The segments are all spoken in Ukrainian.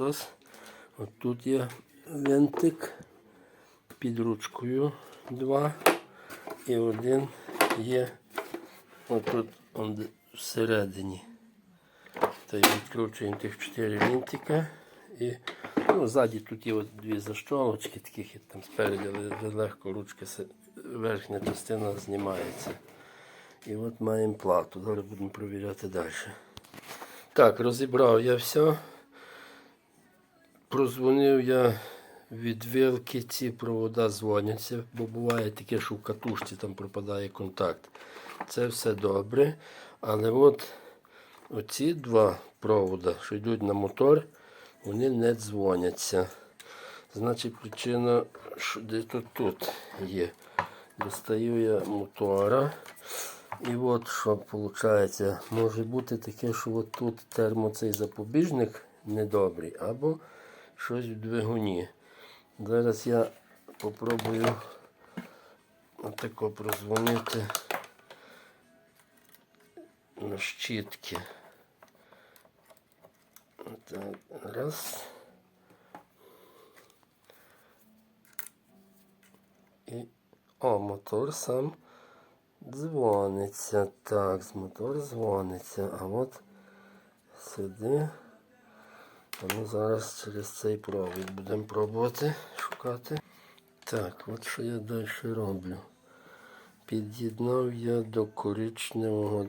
Христос. От тут є винтик під ручкою два. І один є отут всередині. Та відкручуємо тих чотири винтика. І ну, ззаді тут є от дві заштолочки, таких там спереді, легко ручки, верхня частина знімається. І от маємо плату. Зараз будемо провіряти далі. Так, розібрав я все. Прозвонив я від вилки, ці провода дзвоняться, бо буває таке, що в катушці там пропадає контакт. Це все добре. Але от оці два провода, що йдуть на мотор, вони не дзвоняться. Значить, причина, що десь тут, тут є. Достаю я мотора. І от що виходить, може бути таке, що от тут термо цей запобіжник недобрий, або щось в двигуні. Зараз я попробую отако прозвонити на щітки. Отак, раз. І о, мотор сам дзвониться. Так, з мотор дзвониться. А от сюди. А ну зараз через цей провід будемо пробувати шукати. Так, от що я далі роблю. Під'єднав я до коричневого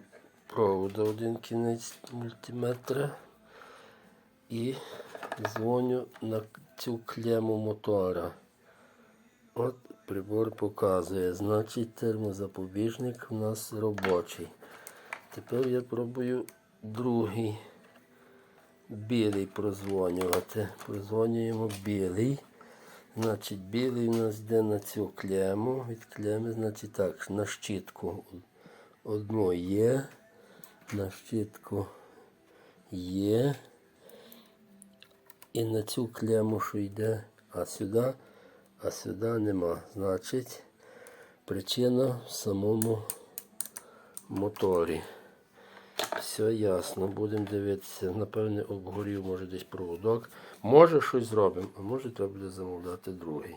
проводу один кінець мультиметра і дзвоню на цю клему мотора. От прибор показує, значить термозапобіжник у нас робочий. Тепер я пробую другий білий прозвонювати. Прозвонюємо білий. Значить, білий у нас йде на цю клему. Від клеми, значить так, на щітку одну є. На щітку є. І на цю клему, що йде, а сюди, а сюди нема. Значить, причина в самому моторі. Все ясно, будемо дивитися. Напевне, обгорів, може десь проводок. Може щось зробимо, а може треба буде замовляти другий.